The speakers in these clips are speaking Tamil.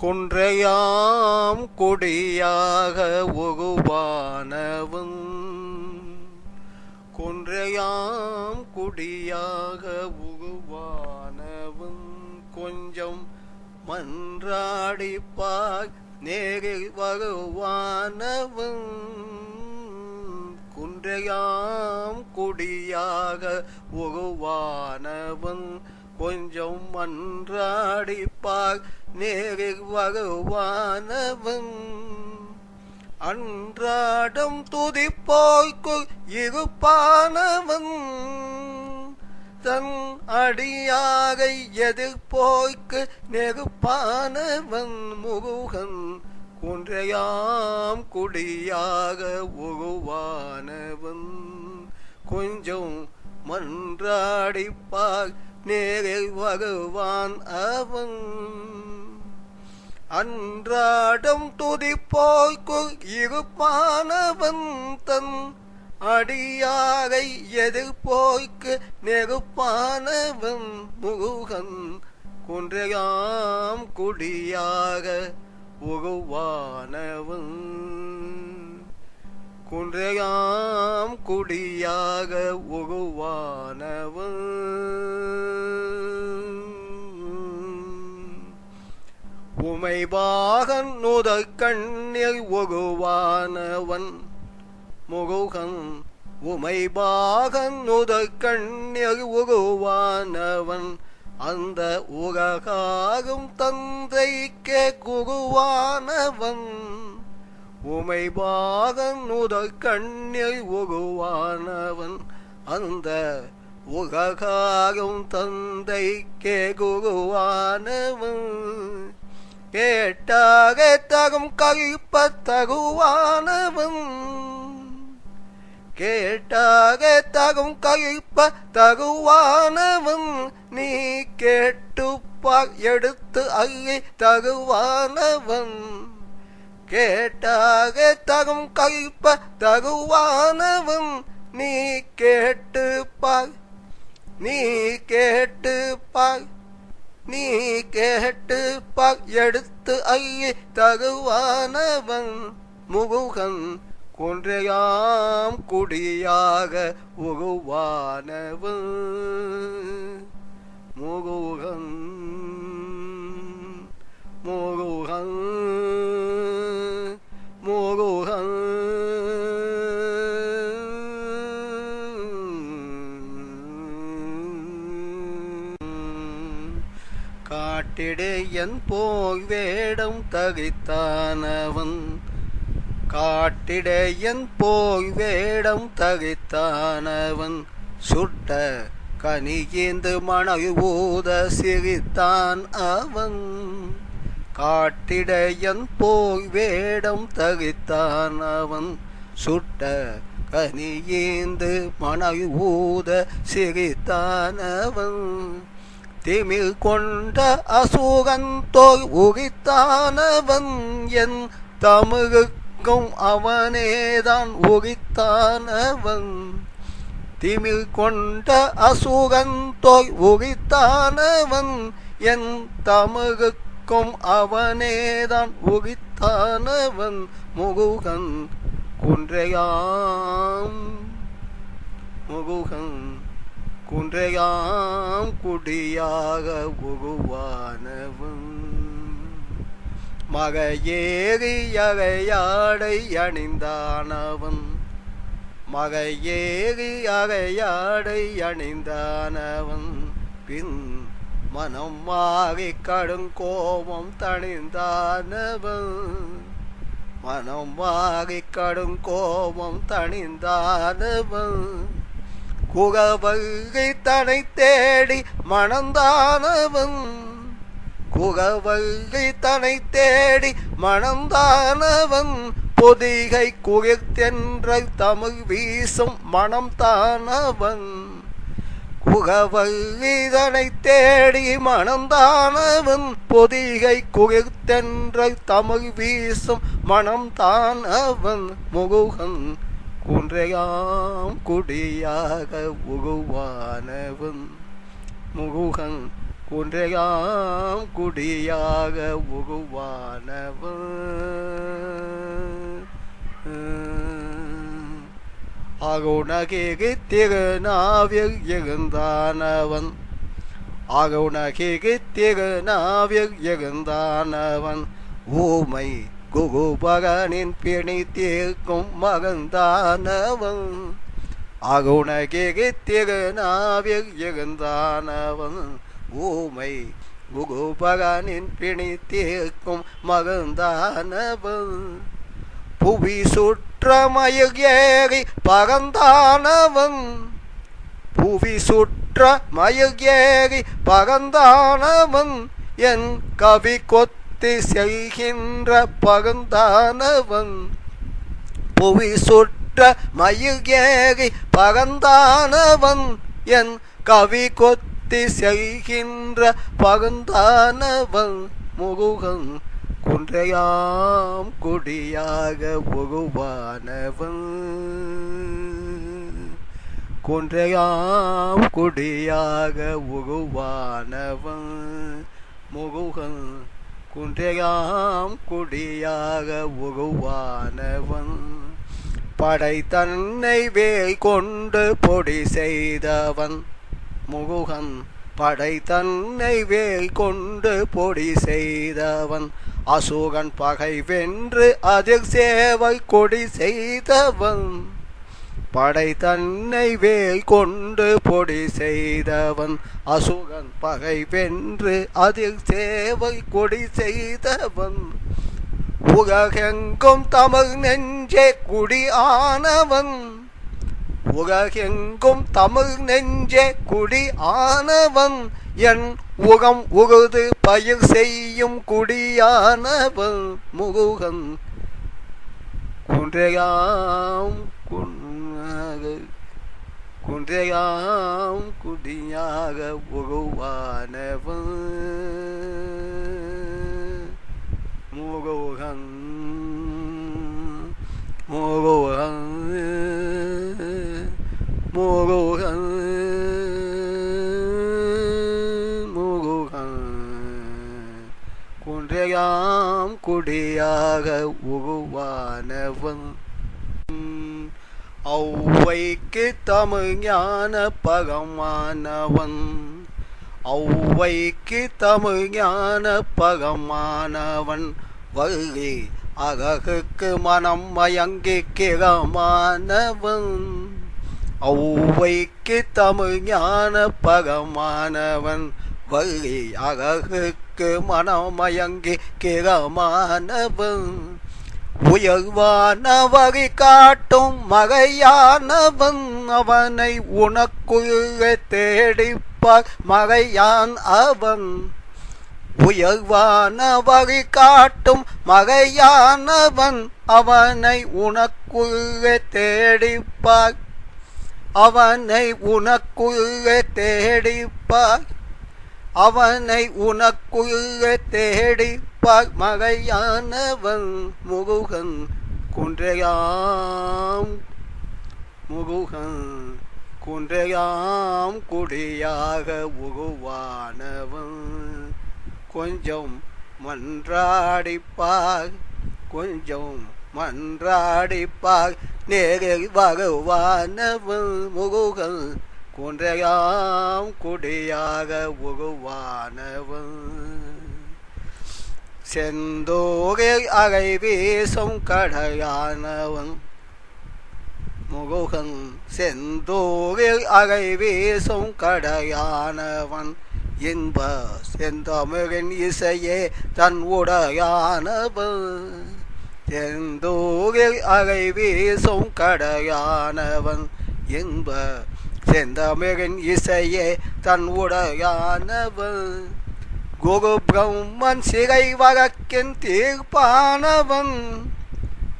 குன்றையாம் கொடியாக உருவானவன் குன்றையாம் குடியாக உருவானவன் கொஞ்சம் மன்றாடிப்பாய் நேரில் வருவானவன் குன்றையாம் குடியாக உருவானவன் கொஞ்சம் மன்றாடிப்பார் நேரில் அன்றாடம் துதிப்போய்க்கு இருப்பானவன். தன் அடியாரை எதிர்ப்போய்க்கு நெருப்பானவன். முருகன் குன்றையாம் குடியாக உருவானவன். கொஞ்சம் மன்றாடிப்பார் நேரில் வருவான் அவன். அன்றாடம் துதிப்போய்க்கு இருப்பானவன் தன் அடியாரை எதிர்போய்க்கு நெருப்பானவன் முருகன். குன்றையாம் குடியாக உருவானவன். குன்றையாம் குடியாக உருவானவன். உமைபாகன் நுதல் கண்ணில் முகுகன் முருகன் உமைபாகன் நுதல் கண்ணில் உருவானவன் அந்த உலகாகும் தந்தைக்கே குருவானவன் உமைபாகன் நுதல் கண்ணில் உருவானவன் அந்த உககாகும் தந்தைக்கே குகுவானவன். கேட்டாக தகும் கழிப்ப தகுவானவன் கேட்டாக தகும் கழிப்ப தகுவானவன் நீ கேட்டுப்பார் எடுத்து அள்ளி தகுவானவன். கேட்டாக தகும் கழிப்ப தகுவானவன் நீ கேட்டுப்பார் நீ கேட்டு நீ கேட்டு பாக் எடுத்து ஐயே தகுவானவன் முகுகன். குன்றையாம் குடியாக உகுவானவன் முகுகன். முகுகன். காட்டிடையன் போய் வேடம் தகைத்தானவன். காட்டிடையன் போய் வேடம் தகைத்தானவன். சுட்ட கனியேந்து மணல் ஊத சிரித்தான் அவன். காட்டிடையன் போய் வேடம் தகைத்தான் அவன் சுட்ட கனியேந்து மணல் ஊத சிரித்தான் அவன். திமிழ் கொண்ட அசுகந்தோய் உகித்தானவன் என் தமிழுக்கும் அவனேதான் உகித்தானவன் திமிழ் கொண்ட அசுகந்தோய் உகித்தானவன் என் தமிழுக்கும் அவனேதான் உகித்தானவன் முகுகன் குன்றையாம் முகுகன் குன்றையாம் குடியாக உருவானவன் மகையேறி அகையாடை அணிந்தானவன் மகையேறி அகையாடை அணிந்தானவன் பின் மனம் மாறி கடுங்கோபம் தணிந்தானவன் மனம் மாறி கடுங்கோபம் தணிந்தானவன் குகவகை தனை தேடி மணந்தானவன். குகவகை தனை தேடி மணந்தானவன். பொதிகை குகிர்த்தென்ற தமிழ் வீசும் மனம் தானவன். குகவகை தேடி மணந்தானவன். பொதிகை குகிர்த்தென்ற தமிழ் வீசும் மனம் தானவன். முகுகன் குன்றையாம் குடியாக உருவானவன் முருகன் குன்றையாம் குடியாக உருவானவன் அகுணகிகு திருநாவில் இருந்தானவன் அகுணகிகு திருநாவில் இருந்தானவன் ஓமை குகுபகனின் பிணி தீர்க்கும் மகந்தானவன். அகுணகிகு திருநாவில் இருந்தானவன் ஊமை குகுபகனின் பிணி தீர்க்கும் மகந்தானவன். புவி சுற்றமயில் ஏறி பகந்தானவன் புவி சுற்ற மயில் ஏறி பகந்தானவன் என் கவி கொத்தி செய்கின்ற பகந்தானவன் புவி சுற்ற மயகேறி பகந்தானவன் என் கவி கொத்தி செய்கின்ற பகந்தானவன் முகுகன் குன்றையாம் குடியாக உருவானவன். குன்றையாம் குடியாக உருவானவன் முகுகன் குன்றையாம் குடியாக உருவானவன் படை தன்னை வேல் கொண்டு பொடி செய்தவன். முருகன் படை தன்னை வேல் கொண்டு பொடி செய்தவன். அசோகன் பகை வென்று அதில் சேவை கொடி செய்தவன். படை தன்னை வேல் கொண்டு பொடி செய்தவன் அசுகன் பகை வென்று அதில் சேவை கொடி செய்தவன். உலகெங்கும் தமிழ் நெஞ்சே குடி ஆனவன். உலகெங்கும் தமிழ் நெஞ்சே குடி ஆனவன். என் உகம் உகுது பயிர் செய்யும் குடியானவன். முகுகன் குன்றையாம் குன்னாக குன்றையாம் குடியாக உருவானவன். முருகன் முருகன் முருகன் முருகன். குன்றையாம் குடியாக உருவானவன். ஔவைக்கு தமிழ் ஞான பகமானவன் ஔவைக்கு தமிழ் ஞான பகமானவன் வள்ளி அழகுக்கு மனம் மயங்கி கிரமானவன். ஔவைக்கு தமிழ் ஞான பகமானவன் வள்ளி அழகுக்கு மனமயங்கி கிரமானவன். உயர்வான வகை காட்டும் மகையானவன் அவனை உனக்குள்ள தேடிப்பார். மகையான் அவன். உயர்வான வகை காட்டும் மகையானவன் அவனை உனக்குள்ள தேடிப்பார். அவனை உனக்குள்ள தேடிப்பார். அவனை உனக்குள்ள தேடிப்பார் மகையானவன் முகுகன் குன்றையாம் முகுகன் குன்றையாம் குடியாக உகுவானவன். கொஞ்சம் மன்றாடிப்பார் கொஞ்சம் மன்றாடிப்பார் நேரில் வருவானவன் முருகன் குன்றையாம் குடியாக உருவானவன் செந்தோகை அகை வீசும் கடையானவன். முகுகன் செந்தோகை அகை வீசும் கடையானவன். இன்ப செந்தமிழின் இசையே தன் உடையானவன் செந்தோகை அகை வீசும் கடையானவன். இன்ப செந்தமிழின் இசையே தன் உடையானவன் குரு பிரம்மன் சிறை வழக்கின் தீர்ப்பானவன்.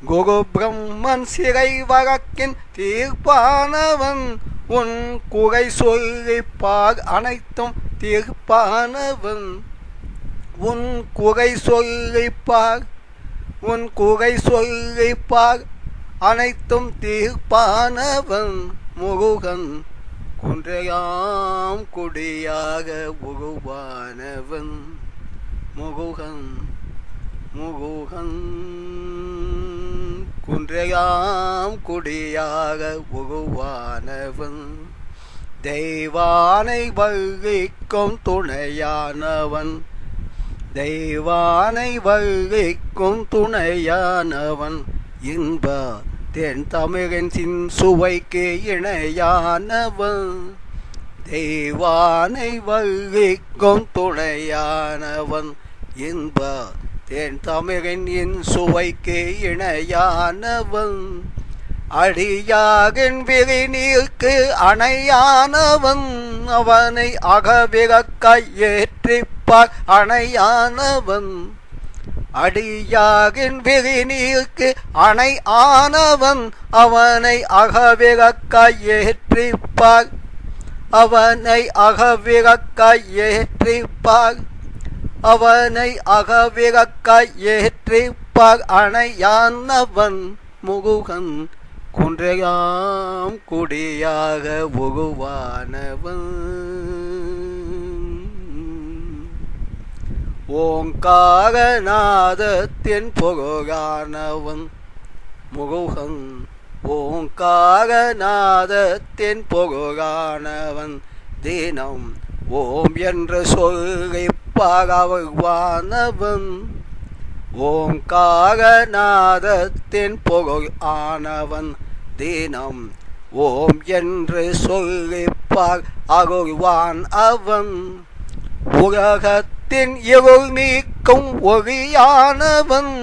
குரு பிரம்மன் சிறை வரக்கின் தீர்ப்பானவன். உன் குறை சொல்லிப்பார் அனைத்தும் தீர்ப்பானவன். உன் குறை சொல்லிப்பார் உன் குறை சொல்லிப்பார் அனைத்தும் தீர்ப்பானவன். முருகன் குன்றையாம் குடியாக உருவானவன் முகுகன் முகுகன். குன்றையாம் குடியாக உருவானவன் தெய்வானை வகிக்கும் துணையானவன் தெய்வானை வகிக்கும் துணையானவன் இன்ப தென் தமிழின் சின் சுவைக்கு இணையானவன் தெய்வானை வகிக்கும் துணையானவன் இன்ப தென் தமிழின் இன் சுவைக்கு இணையானவன் அடியாகின் விரிநீர்க்கு அணையானவன். அவனை அகவிறக்காய் கையேற்றிப்பார் அணையானவன். அடியாகின் விரிநீர்க்கு அணை ஆனவன் அவனை அகவிறக்காய் அவனை அகவிறக்காய் ஏற்றிப்பார் அவனை அகவிறக்காய் ஏற்றிப்பார் அணையானவன் முகுகன் குன்றையாம் குடியாக உகுவானவன் ஓங்காரநாதத்தின் பொருளானவன் முருகன். ஓங்காரநாதத்தின் பொருளானவன் தினம் ஓம் என்று சொல்லி பகவானவன் ஓங்காரநாதத்தின் பொருள் ஆனவன் தினம் ஓம் என்று சொல்லிப்பார் அருள்வான் அவன். தென் இருள் நீக்கும் ஒளியானவன்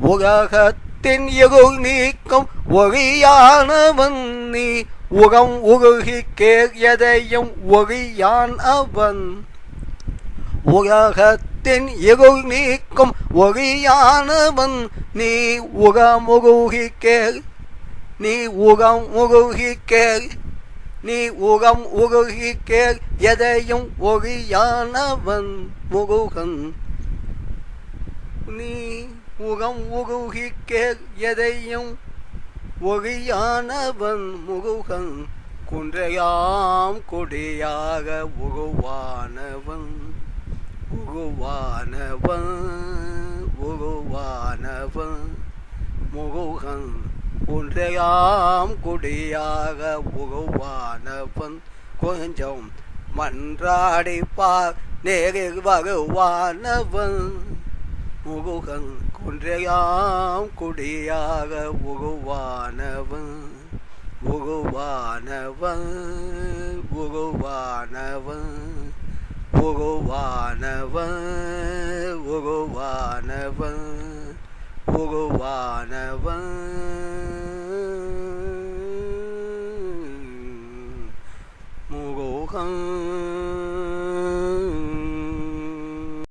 உலகத்தின் இருள் நீக்கும் ஒளியானவன் நீ உகம் உருகி கேரியதையும் ஒளியான் அவன். உலகத்தின் இருள் நீக்கும் ஒளியானவன் நீ உகமுருகி கேள் நீ உகம் உருகி கேள் நீ உகம் உருகி கேள் எதையும் ஒளியானவன் முருகன் நீ உகம் உருகி கேள் எதையும் ஒளியானவன் முருகன் குன்றையாம் கொடியாக உருவானவன் உருவானவன் உருவானவன் முருகன் குன்றையாம் குடியாக புகுவானவன் கொஞ்சம் மன்றாடிப்பார் நேரில் வருவானவன். முருகன் குன்றையாம் குடியாக உருவானவன் உருவானவன் உருவானவன் உருவானவன் உருவானவன். உருவானவன் முகோகம்